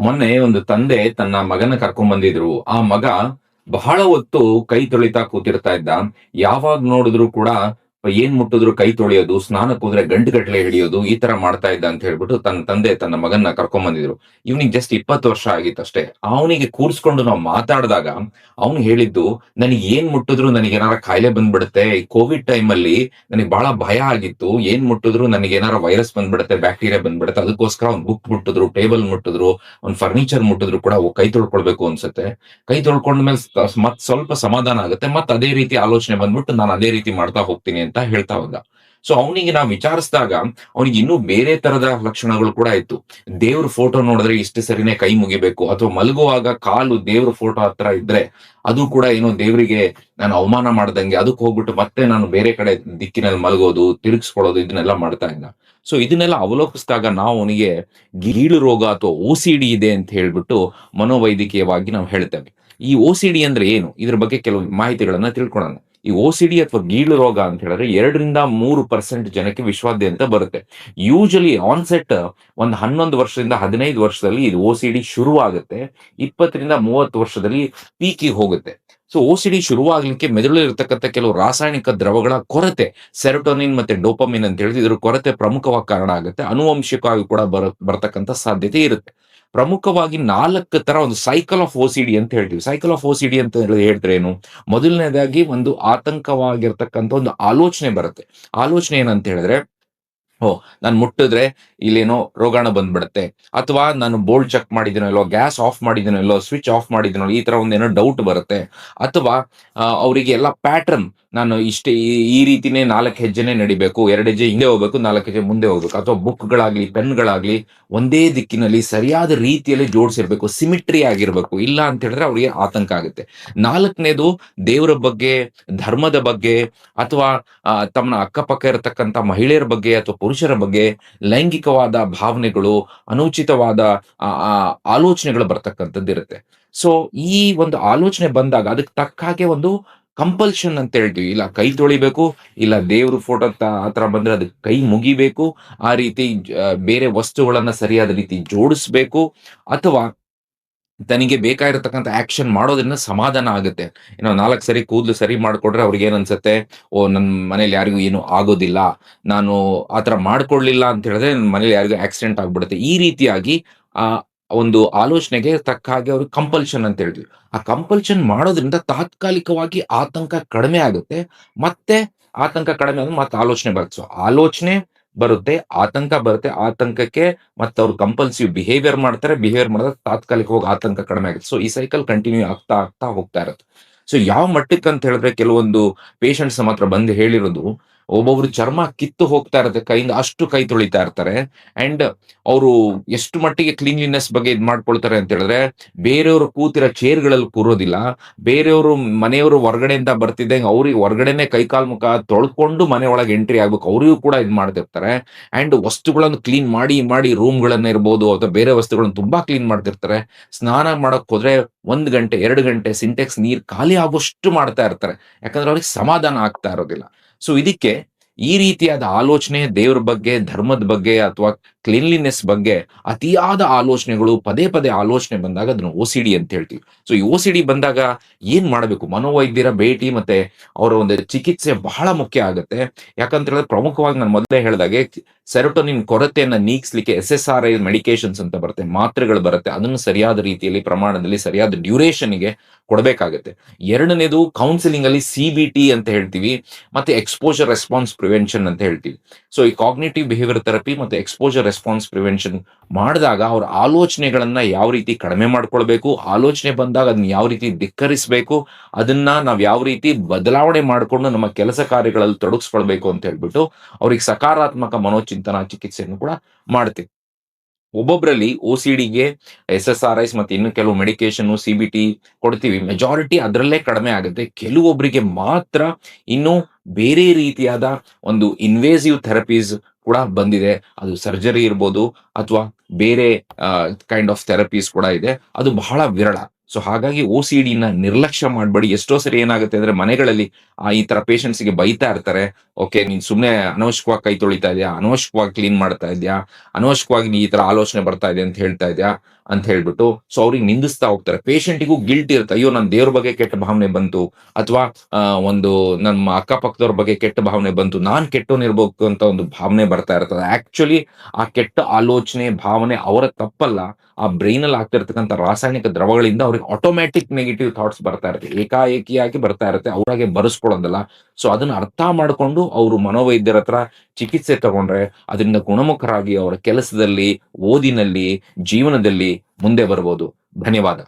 ಮೊನ್ನೆ ಒಂದು ತಂದೆ ತನ್ನ ಮಗನ ಕರ್ಕೊಂಡ್ ಬಂದಿದ್ರು. ಆ ಮಗ ಬಹಳ ಹೊತ್ತು ಕೈ ತೊಳಿತಾ ಕೂತಿರ್ತಾ ಇದ್ದ. ಯಾವಾಗ ನೋಡಿದ್ರು ಕೂಡ ಏನ್ ಮುಟ್ಟಿದ್ರು ಕೈ ತೊಳೆಯೋದು ಸ್ನಾನಕ್ಕೆ ಹೋದ್ರೆ ಗಂಟು ಗಟ್ಟಲೆ ಹಿಡಿಯೋದು, ಈ ತರ ಮಾಡ್ತಾ ಇದ್ದ ಅಂತ ಹೇಳ್ಬಿಟ್ಟು ತನ್ನ ತಂದೆ ತನ್ನ ಮಗನ್ನ ಕರ್ಕೊಂಡ್ ಬಂದಿದ್ರು ಇವ್ನಿಗೆ ಜಸ್ಟ್ ಇಪ್ಪತ್ತು ವರ್ಷ ಆಗಿತ್ತಷ್ಟೇ. ಅವನಿಗೆ ಕೂರ್ಸ್ಕೊಂಡು ನಾವು ಮಾತಾಡಿದಾಗ ಅವನು ಹೇಳಿದ್ದು, ನನಗೆ ಏನ್ ಮುಟ್ಟಿದ್ರು ನನಗೆ ಏನಾರ ಕಾಯಿಲೆ ಬಂದ್ಬಿಡುತ್ತೆ. ಈ ಕೋವಿಡ್ ಟೈಮ್ ಅಲ್ಲಿ ನನಗೆ ಬಹಳ ಭಯ ಆಗಿತ್ತು. ಏನ್ ಮುಟ್ಟಿದ್ರು ನನಗೆ ಏನಾರ ವೈರಸ್ ಬಂದ್ಬಿಡುತ್ತೆ, ಬ್ಯಾಕ್ಟೀರಿಯಾ ಬಂದ್ಬಿಡುತ್ತೆ. ಅದಕ್ಕೋಸ್ಕರ ಅವ್ನು ಬುಕ್ ಮುಟ್ಟಿದ್ರು, ಟೇಬಲ್ ಮುಟ್ಟಿದ್ರು, ಅವ್ನ್ ಫರ್ನಿಚರ್ ಮುಟ್ಟಿದ್ರು ಕೂಡ ಕೈ ತೊಳ್ಕೊಳ್ಬೇಕು ಅನ್ಸುತ್ತೆ. ಕೈ ತೊಳ್ಕೊಂಡ್ಮೇಲೆ ಮತ್ ಸ್ವಲ್ಪ ಸಮಾಧಾನ ಆಗುತ್ತೆ. ಮತ್ ಅದೇ ರೀತಿ ಆಲೋಚನೆ ಬಂದ್ಬಿಟ್ಟು ನಾನು ಅದೇ ರೀತಿ ಮಾಡ್ತಾ ಹೋಗ್ತೀನಿ ಅಂತ ಹೇಳ್ತಾ ಬಂದ. ಸೊ ಅವನಿಗೆ ನಾವು ವಿಚಾರಿಸಿದಾಗ ಅವನಿಗೆ ಇನ್ನೂ ಬೇರೆ ತರದ ಲಕ್ಷಣಗಳು ಕೂಡ ಇತ್ತು. ದೇವ್ರ ಫೋಟೋ ನೋಡಿದ್ರೆ ಇಷ್ಟು ಸರಿನೇ ಕೈ ಮುಗಿಬೇಕು. ಅಥವಾ ಮಲಗುವಾಗ ಕಾಲು ದೇವ್ರ ಫೋಟೋ ಹತ್ರ ಇದ್ರೆ ಅದು ಕೂಡ ಏನೋ ದೇವರಿಗೆ ನಾನು ಅವಮಾನ ಮಾಡ್ದಂಗೆ. ಅದಕ್ಕೆ ಹೋಗ್ಬಿಟ್ಟು ಮತ್ತೆ ನಾನು ಬೇರೆ ಕಡೆ ದಿಕ್ಕಿನಲ್ಲಿ ಮಲಗೋದು, ತಿರುಗಿಸ್ಕೊಳ್ಳೋದು, ಇದನ್ನೆಲ್ಲ ಮಾಡ್ತಾ ಇದ್ದ. ಸೊ ಇದನ್ನೆಲ್ಲ ಅವಲೋಕಿಸಿದಾಗ ನಾವು ಅವನಿಗೆ ಗೀಳು ರೋಗ ಅಥವಾ ಓ ಸಿ ಡಿ ಇದೆ ಅಂತ ಹೇಳ್ಬಿಟ್ಟು ಮನೋವೈದ್ಯಕೀಯವಾಗಿ ನಾವು ಹೇಳ್ತೇವೆ. ಈ ಓ ಸಿ ಡಿ ಅಂದ್ರೆ ಏನು? ಇದ್ರ ಬಗ್ಗೆ ಕೆಲವು ಮಾಹಿತಿಗಳನ್ನ ತಿಳ್ಕೊಳ್ಳೋಣ ಈ ಓ ಸಿ ಡಿ ಅಥವಾ ಗೀಳು ರೋಗ ಅಂತ ಹೇಳಿದ್ರೆ ಎರಡರಿಂದ ಮೂರು ಪರ್ಸೆಂಟ್ ಜನಕ್ಕೆ ವಿಶ್ವಾದ್ಯಂತ ಬರುತ್ತೆ. ಯೂಶಲಿ ಆನ್ಸೆಟ್ ಒಂದು ಹನ್ನೊಂದು ವರ್ಷದಿಂದ ಹದಿನೈದು ವರ್ಷದಲ್ಲಿ ಇದು ಓ ಸಿ ಡಿ ಶುರುವಾಗುತ್ತೆ. ಇಪ್ಪತ್ತರಿಂದ ಮೂವತ್ತು ವರ್ಷದಲ್ಲಿ ಪೀಕಿಗೆ ಹೋಗುತ್ತೆ. ಸೊ ಓ ಸಿ ಡಿ ಶುರುವಾಗ್ಲಿಕ್ಕೆ ಮೆದುಳು ಇರತಕ್ಕಂಥ ಕೆಲವು ರಾಸಾಯನಿಕ ದ್ರವಗಳ ಕೊರತೆ ಸೆರೋಟೋನಿನ್ ಮತ್ತೆ ಡೋಪಮಿನ್ ಅಂತ ಹೇಳಿದ್ರೆ ಇದ್ರ ಕೊರತೆ ಪ್ರಮುಖವಾಗಿ ಕಾರಣ ಆಗುತ್ತೆ. ಅನುವಂಶಿಕವಾಗಿ ಕೂಡ ಬರ, ಬರತಕ್ಕಂಥ ಸಾಧ್ಯತೆ ಇರುತ್ತೆ. ಪ್ರಮುಖವಾಗಿ ನಾಲ್ಕು ತರ ಒಂದು ಸೈಕಲ್ ಆಫ್ ಓಸಿಡಿ ಅಂತ ಹೇಳ್ತೀವಿ. ಸೈಕಲ್ ಆಫ್ ಓಸಿಡಿ ಅಂತ ಹೇಳಿದ್ರೆ ಏನು? ಮೊದಲನೇದಾಗಿ ಒಂದು ಆತಂಕವಾಗಿರ್ತಕ್ಕಂಥ ಒಂದು ಆಲೋಚನೆ ಬರುತ್ತೆ. ಆಲೋಚನೆ ಏನಂತ ಹೇಳಿದ್ರೆ, ಓ, ನಾನು ಮುಟ್ಟಿದ್ರೆ ಇಲ್ಲೇನೋ ರೋಗಾಣು ಬಂದ್ಬಿಡುತ್ತೆ. ಅಥವಾ ನಾನು ಬೋಲ್ಡ್ ಚೆಕ್ ಮಾಡಿದ್ದೀನೋ ಇಲ್ಲೋ, ಗ್ಯಾಸ್ ಆಫ್ ಮಾಡಿದ್ದೀನೋ ಇಲ್ಲೋ, ಸ್ವಿಚ್ ಆಫ್ ಮಾಡಿದ್ದೀನೋ ಈ ತರ ಒಂದೇನೋ ಡೌಟ್ ಬರುತ್ತೆ. ಅಥವಾ ಅವರಿಗೆ ಎಲ್ಲ ಪ್ಯಾಟರ್ನ್ ನಾನು ಇಷ್ಟೇ ಈ- ರೀತಿನೇ ನಾಲ್ಕು ಹೆಜ್ಜೆನೆ ನಡಿಬೇಕು, ಎರಡು ಹೆಜ್ಜೆ ಹಿಂದೆ ಹೋಗ್ಬೇಕು, ನಾಲ್ಕು ಹೆಜ್ಜೆ ಮುಂದೆ ಹೋಗ್ಬೇಕು. ಅಥವಾ ಬುಕ್ಗಳಾಗ್ಲಿ, ಪೆನ್ಗಳಾಗ್ಲಿ ಒಂದೇ ದಿಕ್ಕಿನಲ್ಲಿ ಸರಿಯಾದ ರೀತಿಯಲ್ಲಿ ಜೋಡಿಸಿರ್ಬೇಕು, ಸಿಮಿಟ್ರಿ ಆಗಿರ್ಬೇಕು. ಇಲ್ಲ ಅಂತ ಹೇಳಿದ್ರೆ ಅವ್ರಿಗೆ ಆತಂಕ ಆಗುತ್ತೆ. ನಾಲ್ಕನೇದು ದೇವರ ಬಗ್ಗೆ, ಧರ್ಮದ ಬಗ್ಗೆ, ಅಥವಾ ತಮ್ಮ ಅಕ್ಕಪಕ್ಕ ಇರತಕ್ಕಂತ ಮಹಿಳೆಯರ ಬಗ್ಗೆ ಅಥವಾ ಪುರುಷರ ಬಗ್ಗೆ ಲೈಂಗಿಕವಾದ ಭಾವನೆಗಳು, ಅನುಚಿತವಾದ ಆಲೋಚನೆಗಳು ಬರ್ತಕ್ಕಂಥದ್ದು ಇರುತ್ತೆ ಸೊ ಈ ಒಂದು ಆಲೋಚನೆ ಬಂದಾಗ, ಅದಕ್ಕೆ ತಕ್ಕ ಹಾಗೆ ಒಂದು ಕಂಪಲ್ಷನ್ ಅಂತ ಹೇಳ್ತೀವಿ. ಇಲ್ಲ ಕೈ ತೊಳಿಬೇಕು, ಇಲ್ಲ ದೇವ್ರ ಫೋಟೋ ಆತರ ಬಂದ್ರೆ ಅದು ಕೈ ಮುಗಿಬೇಕು, ಆ ರೀತಿ ಬೇರೆ ವಸ್ತುಗಳನ್ನ ಸರಿಯಾದ ರೀತಿ ಜೋಡಿಸ್ಬೇಕು, ಅಥವಾ ತನಗೆ ಬೇಕಾಗಿರತಕ್ಕಂಥ ಆಕ್ಷನ್ ಮಾಡೋದ್ರಿಂದ ಸಮಾಧಾನ ಆಗುತ್ತೆ. ಏನೋ ನಾಲ್ಕು ಸರಿ ಕೂದಲು ಸರಿ ಮಾಡ್ಕೊಡ್ರೆ ಅವ್ರಿಗೆ ಏನನ್ಸುತ್ತೆ ಓ ನನ್ನ ಮನೇಲಿ ಯಾರಿಗೂ ಏನು ಆಗೋದಿಲ್ಲ. ನಾನು ಆತರ ಮಾಡ್ಕೊಳ್ಳಿಲ್ಲ ಅಂತ ಹೇಳಿದ್ರೆ ನನ್ನ ಮನೇಲಿ ಯಾರಿಗೂ ಆಕ್ಸಿಡೆಂಟ್ ಆಗ್ಬಿಡುತ್ತೆ. ಈ ರೀತಿಯಾಗಿ, ಆ ಒಂದು ಆಲೋಚನೆಗೆ ತಕ್ಕ ಹಾಗೆ ಅವ್ರಿಗೆ ಕಂಪಲ್ಷನ್ ಅಂತ ಹೇಳ್ತೀವಿ ಆ ಕಂಪಲ್ಷನ್ ಮಾಡೋದ್ರಿಂದ ತಾತ್ಕಾಲಿಕವಾಗಿ ಆತಂಕ ಕಡಿಮೆ ಆಗುತ್ತೆ, ಮತ್ತೆ ಆತಂಕ ಕಡಿಮೆ ಆದ್ರೆ ಮತ್ತೆ ಆಲೋಚನೆ ಬರುತ್ತೆ. ಆಲೋಚನೆ ಬರುತ್ತೆ, ಆತಂಕ ಬರುತ್ತೆ, ಆತಂಕಕ್ಕೆ ಮತ್ತೆ ಅವ್ರು ಕಂಪಲ್ಸಿವ್ ಬಿಹೇವಿಯರ್ ಮಾಡ್ತಾರೆ ಬಿಹೇವಿಯರ್ ಮಾಡಿದ್ರೆ ತಾತ್ಕಾಲಿಕವಾಗಿ ಆತಂಕ ಕಡಿಮೆ ಆಗುತ್ತೆ. ಸೊ ಈ ಸೈಕಲ್ ಕಂಟಿನ್ಯೂ ಆಗ್ತಾ ಆಗ್ತಾ ಹೋಗ್ತಾ ಇರುತ್ತೆ. ಸೊ ಯಾವ ಮಟ್ಟಕ್ಕೆ ಅಂತ ಹೇಳಿದ್ರೆ ಕೆಲವೊಂದು ಪೇಷಂಟ್ಸ್ ಮಾತ್ರ ಬಂದು ಹೇಳಿರೋದು ಒಬ್ಬೊಬ್ರು ಚರ್ಮ ಕಿತ್ತು ಹೋಗ್ತಾ ಇರುತ್ತೆ, ಕೈಯಿಂದ ಅಷ್ಟು ಕೈ ತೊಳಿತಾ ಇರ್ತಾರೆ. ಅಂಡ್ ಅವರು ಎಷ್ಟು ಮಟ್ಟಿಗೆ ಕ್ಲೀನ್ಲಿನೆಸ್ ಬಗ್ಗೆ ಇದ್ ಮಾಡ್ಕೊಳ್ತಾರೆ ಅಂತ ಹೇಳಿದ್ರೆ, ಬೇರೆಯವರು ಕೂತಿರೋ ಚೇರ್ಗಳಲ್ಲಿ ಕೂರೋದಿಲ್ಲ. ಬೇರೆಯವರು ಮನೆಯವರು ಹೊರಗಡೆಯಿಂದ ಬರ್ತಿದ್ದೆ ಅವ್ರಿಗೆ ಹೊರಗಡೆನೆ ಕೈಕಾಲ್ ಮುಖ ತೊಳ್ಕೊಂಡು ಮನೆ ಎಂಟ್ರಿ ಆಗ್ಬೇಕು. ಅವರಿಗೂ ಕೂಡ ಇದು ಮಾಡ್ತಿರ್ತಾರೆ ಅಂಡ್ ವಸ್ತುಗಳನ್ನು ಕ್ಲೀನ್ ಮಾಡಿ ಮಾಡಿ ರೂಮ್ಗಳನ್ನ ಇರ್ಬೋದು, ಅಥವಾ ಬೇರೆ ವಸ್ತುಗಳನ್ನು ತುಂಬಾ ಕ್ಲೀನ್ ಮಾಡ್ತಿರ್ತಾರೆ ಸ್ನಾನ ಮಾಡಕ್ ಹೋದ್ರೆ ಒಂದ್ ಗಂಟೆ, ಎರಡು ಗಂಟೆ ಸಿಂಟೆಕ್ಸ್ ನೀರ್ ಖಾಲಿ ಆಗೋಷ್ಟು ಮಾಡ್ತಾ ಇರ್ತಾರೆ. ಯಾಕಂದ್ರೆ ಅವ್ರಿಗೆ ಸಮಾಧಾನ ಆಗ್ತಾ ಇರೋದಿಲ್ಲ. ಸೊ ಇದಕ್ಕೆ ಈ ರೀತಿಯಾದ ಆಲೋಚನೆ ದೇವ್ರ ಬಗ್ಗೆ, ಧರ್ಮದ ಬಗ್ಗೆ ಅಥವಾ ಕ್ಲೀನ್ಲಿನೆಸ್ ಬಗ್ಗೆ ಅತಿಯಾದ ಆಲೋಚನೆಗಳು, ಪದೇ ಪದೇ ಆಲೋಚನೆ ಬಂದಾಗ ಅದನ್ನು ಓ ಸಿ ಡಿ ಅಂತ ಹೇಳ್ತೀವಿ. ಸೊ ಈ ಓ ಸಿ ಡಿ ಬಂದಾಗ ಏನ್ ಮಾಡಬೇಕು? ಮನೋವೈದ್ಯರ ಭೇಟಿ ಮತ್ತೆ ಅವರ ಒಂದು ಚಿಕಿತ್ಸೆ ಬಹಳ ಮುಖ್ಯ ಆಗುತ್ತೆ. ಯಾಕಂತ ಹೇಳಿದ್ರೆ ಪ್ರಮುಖವಾಗಿ ನಾನು ಮೊದಲೇ ಹೇಳಿದಾಗೆ ಸೆರೋಟೋನಿನ್ ಕೊರತೆಯನ್ನ ನೀಗಿಸ್ಲಿಕ್ಕೆ S S R I medications ಅಂತ ಬರುತ್ತೆ. ಮಾತ್ರೆಗಳು ಬರುತ್ತೆ. ಅದನ್ನು ಸರಿಯಾದ ರೀತಿಯಲ್ಲಿ, ಪ್ರಮಾಣದಲ್ಲಿ ಸರಿಯಾದ ಡ್ಯೂರೇಷನ್ಗೆ ಕೊಡಬೇಕಾಗುತ್ತೆ. ಎರಡನೇದು ಕೌನ್ಸಿಲಿಂಗ್ ಅಲ್ಲಿ ಸಿ ಬಿ ಟಿ ಅಂತ ಹೇಳ್ತೀವಿ. ಮತ್ತೆ ಎಕ್ಸ್ಪೋಜರ್ ರೆಸ್ಪಾನ್ಸ್ ಪ್ರಿವೆನ್ಷನ್ ಅಂತ ಹೇಳ್ತೀವಿ. ಸೊ ಈ ಕಾಗ್ನೇಟಿವ್ ಬಿಹೇವಿಯರ್ ಥೆರಪಿ ಮತ್ತೆ ಎಕ್ಸ್ಪೋಜರ್ ರೆಸ್ಪಾನ್ಸ್ ಪ್ರಿವೆನ್ಷನ್ ಮಾಡಿದಾಗ ಅವ್ರ ಆಲೋಚನೆಗಳನ್ನ ಯಾವ ರೀತಿ ಕಡಿಮೆ ಮಾಡ್ಕೊಳ್ಬೇಕು, ಆಲೋಚನೆ ಬಂದಾಗ ಅದನ್ನ ಯಾವ ರೀತಿ ಧಿಕ್ಕರಿಸಬೇಕು, ಅದನ್ನ ನಾವು ಯಾವ ರೀತಿ ಬದಲಾವಣೆ ಮಾಡಿಕೊಂಡು ನಮ್ಮ ಕೆಲಸ ಕಾರ್ಯಗಳಲ್ಲಿ ತೊಡಗಿಸ್ಕೊಳ್ಬೇಕು ಅಂತ ಹೇಳ್ಬಿಟ್ಟು ಅವ್ರಿಗೆ ಸಕಾರಾತ್ಮಕ ಮನೋಚಿಂತನಾ, ಚಿಕಿತ್ಸೆಯನ್ನು ಕೂಡ ಮಾಡ್ತೀವಿ. ಒಬ್ಬೊಬ್ಬರಲ್ಲಿ ಒ ಸಿ ಡಿಗೆ ಎಸ್ ಎಸ್ ಆರ್ ಐಸ್ ಮತ್ತೆ ಇನ್ನು ಕೆಲವು ಮೆಡಿಕೇಶನ್ ಸಿ ಬಿ ಟಿ ಕೊಡ್ತೀವಿ. ಮೆಜಾರಿಟಿ ಅದರಲ್ಲೇ ಕಡಿಮೆ ಆಗುತ್ತೆ. ಕೆಲವೊಬ್ಬರಿಗೆ ಮಾತ್ರ ಇನ್ನು ಬೇರೆ ರೀತಿಯಾದ ಒಂದು ಇನ್ವೇಸಿವ್ ಥೆರಪೀಸ್ ಕೂಡ ಬಂದಿದೆ. ಅದು ಸರ್ಜರಿ ಇರ್ಬೋದು ಅಥವಾ ಬೇರೆ ಕೈಂಡ್ ಆಫ್ ಥೆರಪೀಸ್ ಕೂಡ ಇದೆ. ಅದು ಬಹಳ ವಿರಳ. ಸೊ ಹಾಗಾಗಿ ಓ ಸಿ ಡಿನ ನಿರ್ಲಕ್ಷ್ಯ ಮಾಡಬೇಡಿ. ಎಷ್ಟೋ ಸರಿ ಏನಾಗುತ್ತೆ ಅಂದ್ರೆ ಮನೆಗಳಲ್ಲಿ, ಆ, ಈ ತರ ಗೆ ಬೈತಾ ಇರ್ತಾರೆ. ಓಕೆ ನೀನ್ ಸುಮ್ಮನೆ ಅನವಶ್ಯಕವಾಗಿ ಕೈ ತೊಳಿತಾ ಇದೆಯಾ? ಅನವಶ್ಯಕವಾಗಿ ಕ್ಲೀನ್ ಮಾಡ್ತಾ ಇದೆಯಾ? ಅನವಶ್ಯಕವಾಗಿ ನೀ ಈ ತರ ಆಲೋಚನೆ ಬರ್ತಾ ಇದೆ ಅಂತ ಹೇಳ್ತಾ ಇದೆಯಾ? ಅಂತ ಹೇಳ್ಬಿಟ್ಟು ಸೊ ಅವ್ರಿಗೆ ನಿಂದಿಸ್ತಾ ಹೋಗ್ತಾರೆ. ಪೇಷಂಟಿಗೂ ಗಿಲ್ಟ್ ಇರುತ್ತೆ. ಅಯ್ಯೋ ನನ್ನ ದೇವ್ರ ಬಗ್ಗೆ ಕೆಟ್ಟ ಭಾವನೆ ಬಂತು. ಅಥವಾ ಒಂದು ನಮ್ಮ ಅಕ್ಕಪಕ್ಕದವ್ರ ಬಗ್ಗೆ ಕೆಟ್ಟ ಭಾವನೆ ಬಂತು. ನಾನ್ ಕೆಟ್ಟವನಿರ್ಬೇಕು ಅಂತ ಒಂದು ಭಾವನೆ ಬರ್ತಾ ಇರ್ತದೆ. ಆಕ್ಚುಲಿ ಆ ಕೆಟ್ಟ ಆಲೋಚನೆ, ಭಾವನೆ ಅವರ ತಪ್ಪಲ್ಲ. ಆ ಬ್ರೈನ್ ಅಲ್ಲಿ ಆಗ್ತಿರ್ತಕ್ಕಂಥ ರಾಸಾಯನಿಕ ದ್ರವಗಳಿಂದ ಅವ್ರಿಗೆ ಆಟೋಮ್ಯಾಟಿಕ್ ನೆಗೆಟಿವ್ ಥಾಟ್ಸ್ ಬರ್ತಾ ಇರುತ್ತೆ, ಏಕಾಏಕಿಯಾಗಿ ಬರ್ತಾ ಇರುತ್ತೆ, ಅವ್ರಾಗೆ ಬರೆಸ್ಕೊಳ್ಳೋದಲ್ಲ. ಸೊ ಅದನ್ನ ಅರ್ಥ ಮಾಡ್ಕೊಂಡು ಅವರು ಮನೋವೈದ್ಯರ ಹತ್ರ ಚಿಕಿತ್ಸೆ ತಗೊಂಡ್ರೆ ಅದರಿಂದ ಗುಣಮುಖರಾಗಿ ಅವರ ಕೆಲಸದಲ್ಲಿ, ಓದಿನಲ್ಲಿ, ಜೀವನದಲ್ಲಿ ಮುಂದೆ ಬರ್ಬೋದು. ಧನ್ಯವಾದ.